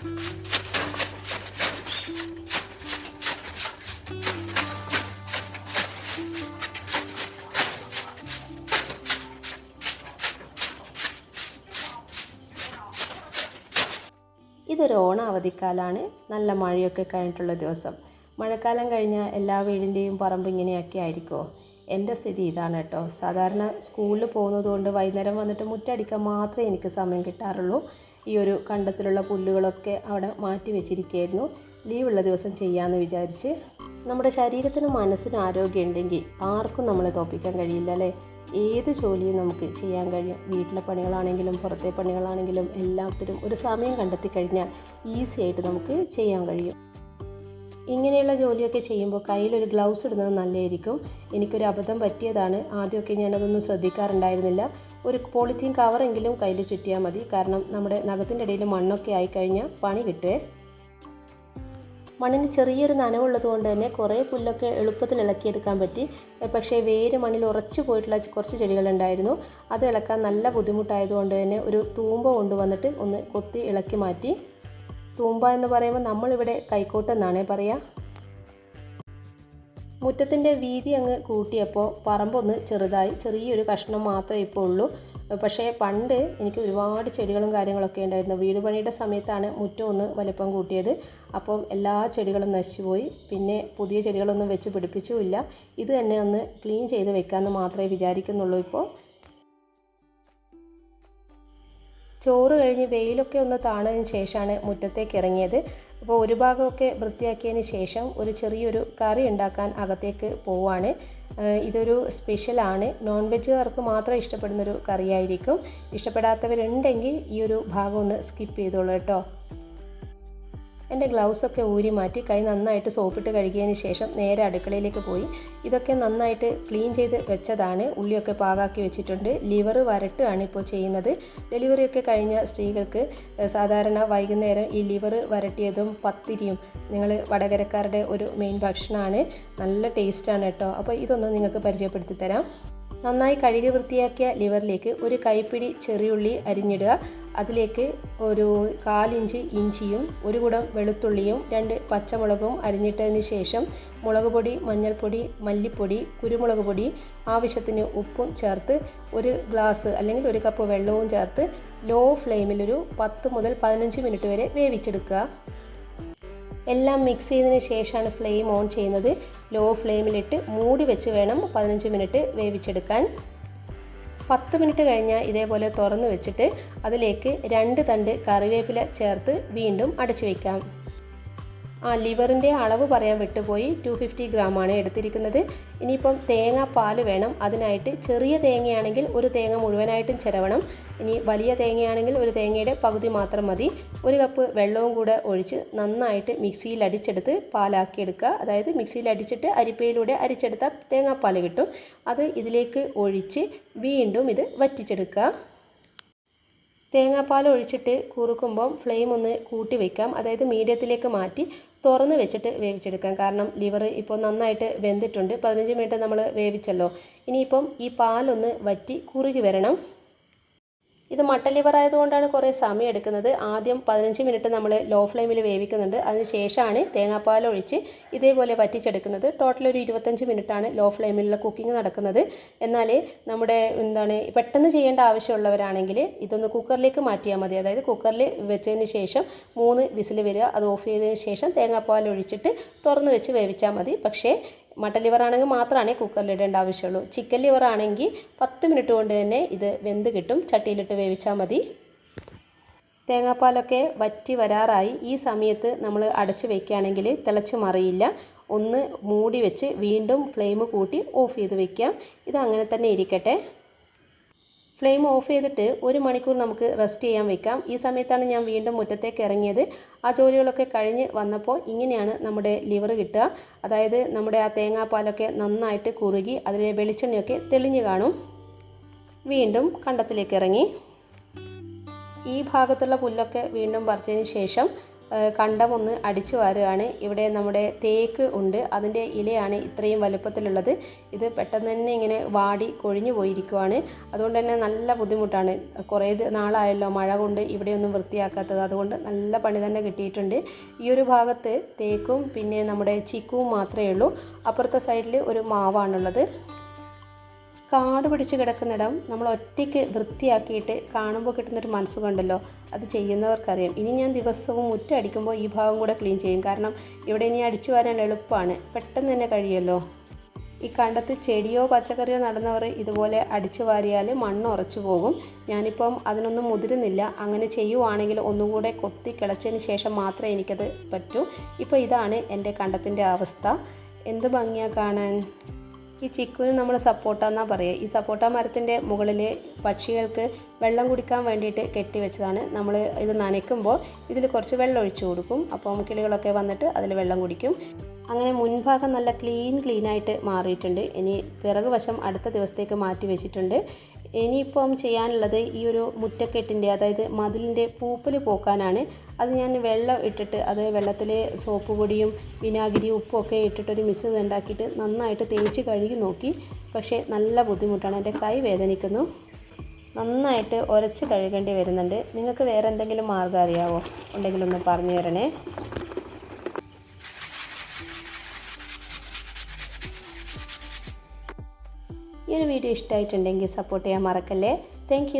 ഇതൊരു ഓണ അവധിക്കാലാണ് നല്ല മഴയൊക്കെ കഴിഞ്ഞിട്ടുള്ള ദിവസം. മഴക്കാലം കഴിഞ്ഞാൽ എല്ലാ വീടിന്റെയും പറമ്പ് ഇങ്ങനെയൊക്കെ ആയിരിക്കുമോ എന്റെ സ്ഥിതി ഇതാണ് കേട്ടോ. സാധാരണ സ്കൂളിൽ പോകുന്നത് കൊണ്ട് വൈകുന്നേരം വന്നിട്ട് മുറ്റടിക്കാൻ മാത്രമേ എനിക്ക് സമയം കിട്ടാറുള്ളൂ. ഈ ഒരു കണ്ടത്തിലുള്ള പുല്ലുകളൊക്കെ അവിടെ മാറ്റി വെച്ചിരിക്കുകയായിരുന്നു. ലീവുള്ള ദിവസം ചെയ്യാമെന്ന് വിചാരിച്ച്. നമ്മുടെ ശരീരത്തിനും മനസ്സിനും ആരോഗ്യം ഉണ്ടെങ്കിൽ ആർക്കും നമ്മളെ തോപ്പിക്കാൻ കഴിയില്ല അല്ലേ? ഏത് ജോലിയും നമുക്ക് ചെയ്യാൻ കഴിയും. വീട്ടിലെ പണികളാണെങ്കിലും പുറത്തെ പണികളാണെങ്കിലും എല്ലാത്തിനും ഒരു സമയം കണ്ടെത്തി കഴിഞ്ഞാൽ ഈസി ആയിട്ട് നമുക്ക് ചെയ്യാൻ കഴിയും. ഇങ്ങനെയുള്ള ജോലിയൊക്കെ ചെയ്യുമ്പോൾ കയ്യിലൊരു ഗ്ലൗസ് ഇടുന്നത് നല്ലതായിരിക്കും. എനിക്കൊരു അബദ്ധം പറ്റിയതാണ്. ആദ്യമൊക്കെ ഞാനതൊന്നും ശ്രദ്ധിക്കാറുണ്ടായിരുന്നില്ല. ഒരു പോളിത്തീൻ കവറെങ്കിലും കയ്യിൽ ചുറ്റിയാൽ മതി. കാരണം നമ്മുടെ നഖത്തിന്റെ ഇടയിൽ മണ്ണൊക്കെ ആയിക്കഴിഞ്ഞാൽ പണി കിട്ടുവേ മണ്ണിന് ചെറിയൊരു നനവുള്ളത് കൊണ്ട് തന്നെ കുറേ പുല്ലൊക്കെ എളുപ്പത്തിൽ ഇളക്കിയെടുക്കാൻ പറ്റി. പക്ഷേ വേര് മണ്ണിൽ ഉറച്ചു പോയിട്ടുള്ള കുറച്ച് ചെടികളുണ്ടായിരുന്നു അത് ഇളക്കാൻ നല്ല ബുദ്ധിമുട്ടായതുകൊണ്ട് തന്നെ ഒരു തൂമ്പ കൊണ്ടുവന്നിട്ട് ഒന്ന് കൊത്തി ഇളക്കി മാറ്റി. തൂമ്പ എന്ന് പറയുമ്പോൾ നമ്മളിവിടെ കൈക്കോട്ട് എന്നാണേ പറയുക മുറ്റത്തിന്റെ വീതി അങ്ങ് കൂട്ടിയപ്പോൾ പറമ്പൊന്ന് ചെറുതായി ചെറിയൊരു കഷ്ണം മാത്രമേ ഇപ്പോൾ ഉള്ളൂ. പക്ഷേ പണ്ട് എനിക്ക് ഒരുപാട് ചെടികളും കാര്യങ്ങളൊക്കെ ഉണ്ടായിരുന്നു. വീട് പണിയുടെ സമയത്താണ് മുറ്റം ഒന്ന് വലിപ്പം കൂട്ടിയത്. അപ്പം എല്ലാ ചെടികളും നശിച്ചുപോയി പിന്നെ പുതിയ ചെടികളൊന്നും വെച്ച് പിടിപ്പിച്ചുമില്ല ഇത് തന്നെ ഒന്ന് ക്ലീൻ ചെയ്ത് വെക്കാമെന്ന് മാത്രമേ വിചാരിക്കുന്നുള്ളൂ ഇപ്പോൾ. ചോറ് കഴിഞ്ഞ് വെയിലൊക്കെ ഒന്ന് താണതിന് ശേഷമാണ് മുറ്റത്തേക്ക് ഇറങ്ങിയത്. അപ്പോൾ ഒരു ഭാഗമൊക്കെ വൃത്തിയാക്കിയതിന് ശേഷം ഒരു ചെറിയൊരു കറി ഉണ്ടാക്കാൻ അകത്തേക്ക് പോവാണ്. ഇതൊരു സ്പെഷ്യലാണ്. നോൺ വെജുകാർക്ക് മാത്രം ഇഷ്ടപ്പെടുന്നൊരു കറിയായിരിക്കും. ഇഷ്ടപ്പെടാത്തവരുണ്ടെങ്കിൽ ഈ ഒരു ഭാഗം ഒന്ന് സ്കിപ്പ് ചെയ്തോളൂ കേട്ടോ. എന്റെ ഗ്ലൗസൊക്കെ ഊരി മാറ്റി കൈ നന്നായിട്ട് സോപ്പിട്ട് കഴുകിയതിന് ശേഷം നേരെ അടുക്കളയിലേക്ക് പോയി. ഇതൊക്കെ നന്നായിട്ട് ക്ലീൻ ചെയ്ത് വെച്ചതാണ്. ഉള്ളിയൊക്കെ പാകാക്കി വെച്ചിട്ടുണ്ട്. ലിവർ വരട്ടുകയാണ് ഇപ്പോൾ ചെയ്യുന്നത്. ഡെലിവറിയൊക്കെ കഴിഞ്ഞ സ്ത്രീകൾക്ക് സാധാരണ വൈകുന്നേരം ഈ ലിവർ വരട്ടിയതും പത്തിരിയും നിങ്ങൾ വടകരക്കാരുടെ ഒരു മെയിൻ ഭക്ഷണമാണ്. നല്ല ടേസ്റ്റാണ് കേട്ടോ. അപ്പോൾ ഇതൊന്ന് നിങ്ങൾക്ക് പരിചയപ്പെടുത്തി തരാം. നന്നായി കഴുകി വൃത്തിയാക്കിയ ലിവറിലേക്ക് ഒരു കൈപ്പിടി ചെറിയുള്ളി അരിഞ്ഞിടുക. അതിലേക്ക് ഒരു കാലിഞ്ച് ഇഞ്ചിയും ഒരു കുടം വെളുത്തുള്ളിയും രണ്ട് പച്ചമുളകും അരിഞ്ഞിട്ടതിന് ശേഷം മുളക് പൊടി മഞ്ഞൾപ്പൊടി മല്ലിപ്പൊടി കുരുമുളക് പൊടി ആവശ്യത്തിന് ഉപ്പും ചേർത്ത് ഒരു ഗ്ലാസ് അല്ലെങ്കിൽ ഒരു കപ്പ് വെള്ളവും ചേർത്ത് ലോ ഫ്ലെയിമിൽ ഒരു പത്ത് മുതൽ പതിനഞ്ച് മിനിറ്റ് വരെ വേവിച്ചെടുക്കുക. എല്ലാം മിക്സ് ചെയ്തതിന് ശേഷമാണ് ഫ്ലെയിം ഓൺ ചെയ്യുന്നത്. ലോ ഫ്ലെയിമിലിട്ട് മൂടി വെച്ച് വേണം പതിനഞ്ച് മിനിറ്റ് വേവിച്ചെടുക്കാൻ. പത്ത് മിനിറ്റ് കഴിഞ്ഞാൽ ഇതേപോലെ തുറന്ന് വെച്ചിട്ട് അതിലേക്ക് രണ്ട് തണ്ട് കറിവേപ്പില ചേർത്ത് വീണ്ടും അടച്ചു വയ്ക്കാം ആ ലിവറിന്റെ അളവ് പറയാൻ വിട്ടുപോയി. ടു ഫിഫ്റ്റി ഗ്രാമാണ് എടുത്തിരിക്കുന്നത്. ഇനിയിപ്പം തേങ്ങ പാൽ വേണം. അതിനായിട്ട് ചെറിയ തേങ്ങയാണെങ്കിൽ ഒരു തേങ്ങ മുഴുവനായിട്ടും ചിരവണം. ഇനി വലിയ തേങ്ങയാണെങ്കിൽ ഒരു തേങ്ങയുടെ പകുതി മാത്രം മതി. ഒരു കപ്പ് വെള്ളവും കൂടെ ഒഴിച്ച് നന്നായിട്ട് മിക്സിയിൽ അടിച്ചെടുത്ത് പാലാക്കിയെടുക്കുക. അതായത് മിക്സിയിൽ അടിച്ചിട്ട് അരിപ്പയിലൂടെ അരിച്ചെടുത്ത തേങ്ങാപ്പാൽ കിട്ടും. അത് ഇതിലേക്ക് ഒഴിച്ച് വീണ്ടും ഇത് വറ്റിച്ചെടുക്കുക. തേങ്ങാപ്പാൽ ഒഴിച്ചിട്ട് കുറുക്കുമ്പം ഫ്ലെയിം ഒന്ന് കൂട്ടി വയ്ക്കാം അതായത് മീഡിയത്തിലേക്ക് മാറ്റി തുറന്ന് വെച്ചിട്ട് വേവിച്ചെടുക്കാം. കാരണം ലിവർ ഇപ്പോൾ നന്നായിട്ട് വെന്തിട്ടുണ്ട്. പതിനഞ്ച് മിനിറ്റ് നമ്മൾ വേവിച്ചല്ലോ. ഇനിയിപ്പം ഈ പാലൊന്ന് വറ്റി കുറുകി വരണം. ഇത് മട്ടൻ ലിവർ ആയതുകൊണ്ടാണ് കുറേ സമയം എടുക്കുന്നത്. ആദ്യം പതിനഞ്ച് മിനിറ്റ് നമ്മൾ ലോ ഫ്ലെയിമിൽ വേവിക്കുന്നുണ്ട്. അതിന് ശേഷമാണ് തേങ്ങാപ്പാൽ ഒഴിച്ച് ഇതേപോലെ വറ്റിച്ചെടുക്കുന്നത്. ടോട്ടൽ ഒരു ഇരുപത്തഞ്ച് മിനിറ്റാണ് ലോ ഫ്ലെയിമിലുള്ള കുക്കിംഗ് നടക്കുന്നത്. എന്നാൽ നമ്മുടെ എന്താണ് പെട്ടെന്ന് ചെയ്യേണ്ട ആവശ്യമുള്ളവരാണെങ്കിൽ ഇതൊന്ന് കുക്കറിലേക്ക് മാറ്റിയാൽ മതി. അതായത് കുക്കറിൽ വെച്ചതിന് ശേഷം മൂന്ന് വിസിൽ വരിക അത് ഓഫ് ചെയ്തതിന് ശേഷം തേങ്ങാപ്പാൽ ഒഴിച്ചിട്ട് തുറന്ന് വെച്ച് വേവിച്ചാൽ മതി. പക്ഷേ മട്ടൻ ലിവർ ആണെങ്കിൽ മാത്രമാണ് കുക്കറിൽ ഇടേണ്ട ആവശ്യമുള്ളൂ. ചിക്കൻ ലിവർ ആണെങ്കിൽ പത്ത് മിനിറ്റ് കൊണ്ട് തന്നെ ഇത് വെന്ത് കിട്ടും. ചട്ടിയിലിട്ട് വേവിച്ചാൽ മതി. തേങ്ങാപ്പാലൊക്കെ വറ്റി വരാറായി. ഈ സമയത്ത് നമ്മൾ അടച്ച് വെക്കുകയാണെങ്കിൽ തിളച്ച് മറിയില്ല. ഒന്ന് മൂടി വെച്ച് വീണ്ടും ഫ്ലെയിം കൂട്ടി ഓഫ് ചെയ്ത് വെക്കാം. ഇത് അങ്ങനെ തന്നെ ഇരിക്കട്ടെ. ഫ്ലെയിം ഓഫ് ചെയ്തിട്ട് ഒരു മണിക്കൂർ നമുക്ക് റെസ്റ്റ് ചെയ്യാൻ വെക്കാം. ഈ സമയത്താണ് ഞാൻ വീണ്ടും മുറ്റത്തേക്ക് ഇറങ്ങിയത്. ആ ജോലികളൊക്കെ കഴിഞ്ഞ് വന്നപ്പോൾ ഇങ്ങനെയാണ് നമ്മുടെ ലിവർ കിട്ടുക. അതായത് നമ്മുടെ ആ തേങ്ങാപ്പാലൊക്കെ നന്നായിട്ട് കുറുകി അതിലെ വെളിച്ചെണ്ണയൊക്കെ തെളിഞ്ഞു കാണും. വീണ്ടും കണ്ടത്തിലേക്ക് ഇറങ്ങി. ഈ ഭാഗത്തുള്ള പുല്ലൊക്കെ വീണ്ടും പറിച്ചതിന് ശേഷം കണ്ടം ഒന്ന് അടിച്ചു വാരുകയാണ്. ഇവിടെ നമ്മുടെ തേക്ക് ഉണ്ട്. അതിന്റെ ഇലയാണ് ഇത്രയും വലുപ്പത്തിലുള്ളത്. ഇത് പെട്ടെന്ന് തന്നെ ഇങ്ങനെ വാടി കൊഴിഞ്ഞു പോയിരിക്കുവാണ്. അതുകൊണ്ട് തന്നെ നല്ല ബുദ്ധിമുട്ടാണ്. കുറേ നാളായല്ലോ മഴ കൊണ്ട് ഇവിടെയൊന്നും വൃത്തിയാക്കാത്തത്. അതുകൊണ്ട് നല്ല പണി തന്നെ കിട്ടിയിട്ടുണ്ട്. ഈ ഒരു ഭാഗത്ത് തേക്കും പിന്നെ നമ്മുടെ ചിക്കുവും മാത്രമേ ഉള്ളൂ. അപ്പുറത്തെ സൈഡിൽ ഒരു മാവാണുള്ളത്. കാട് പിടിച്ച് കിടക്കുന്നിടം നമ്മൾ ഒറ്റയ്ക്ക് വൃത്തിയാക്കിയിട്ട് കാണുമ്പോൾ കിട്ടുന്നൊരു മനസ്സുകൊണ്ടല്ലോ അത് ചെയ്യുന്നവർക്കറിയാം. ഇനി ഞാൻ ദിവസവും മുറ്റം അടിക്കുമ്പോൾ ഈ ഭാഗം കൂടെ ക്ലീൻ ചെയ്യും. കാരണം ഇവിടെ ഇനി അടിച്ചു വരാൻ എളുപ്പമാണ്. പെട്ടെന്ന് തന്നെ കഴിയുമല്ലോ. ഈ കണ്ടത്ത് ചെടിയോ പച്ചക്കറിയോ നടുന്നവർ ഇതുപോലെ അടിച്ചു വാരിയാൽ മണ്ണ് ഉറച്ചു പോകും. ഞാനിപ്പം അതിനൊന്നും മുതിരുന്നില്ല. അങ്ങനെ ചെയ്യുവാണെങ്കിൽ ഒന്നുകൂടെ കൊത്തി കിളച്ചതിന് ശേഷം മാത്രമേ എനിക്കത് പറ്റൂ. ഇപ്പോൾ ഇതാണ് എന്റെ കണ്ടത്തിന്റെ അവസ്ഥ. എന്ത് ഭംഗിയാണ് കാണാൻ? ഈ ചിക്കുവിന് നമ്മൾ സപ്പോട്ട എന്നാ പറയുക ഈ സപ്പോട്ട മരത്തിന്റെ മുകളിൽ പക്ഷികൾക്ക് വെള്ളം കുടിക്കാൻ വേണ്ടിയിട്ട് കെട്ടിവെച്ചതാണ് നമ്മൾ ഇത് നനയ്ക്കുമ്പോൾ ഇതിൽ കുറച്ച് വെള്ളം ഒഴിച്ചു കൊടുക്കും. അപ്പം കിളികളൊക്കെ വന്നിട്ട് അതിൽ വെള്ളം കുടിക്കും. അങ്ങനെ മുൻഭാഗം നല്ല ക്ലീൻ ക്ലീനായിട്ട് മാറിയിട്ടുണ്ട്. ഇനി പിറക് വശം അടുത്ത ദിവസത്തേക്ക് മാറ്റി വെച്ചിട്ടുണ്ട്. ഇനിയിപ്പം ചെയ്യാനുള്ളത് ഈ ഒരു മുറ്റക്കെട്ടിന്റെ അതായത് മതിലിന്റെ പൂപ്പൽ പോക്കാനാണ്. അത് ഞാൻ വെള്ളം ഇട്ടിട്ട് അത് വെള്ളത്തിൽ സോപ്പ് പൊടിയും വിനാഗിരിയും ഉപ്പും ഒക്കെ ഇട്ടിട്ട് ഒരു മിശ്രിതം ഉണ്ടാക്കിയിട്ട് നന്നായിട്ട് തേച്ച് കഴുകി നോക്കി. പക്ഷേ നല്ല ബുദ്ധിമുട്ടാണ്. എന്റെ കൈ വേദനിക്കുന്നു. നന്നായിട്ട് ഉരച്ച് കഴുകേണ്ടി വരുന്നുണ്ട്. നിങ്ങൾക്ക് വേറെ എന്തെങ്കിലും മാർഗം അറിയാവോ? ഉണ്ടെങ്കിൽ ഒന്ന് പറഞ്ഞു തരണേ. ഈ ഒരു വീഡിയോ ഇഷ്ടമായിട്ടുണ്ടെങ്കിൽ സപ്പോർട്ട് ചെയ്യാൻ മറക്കല്ലേ? താങ്ക്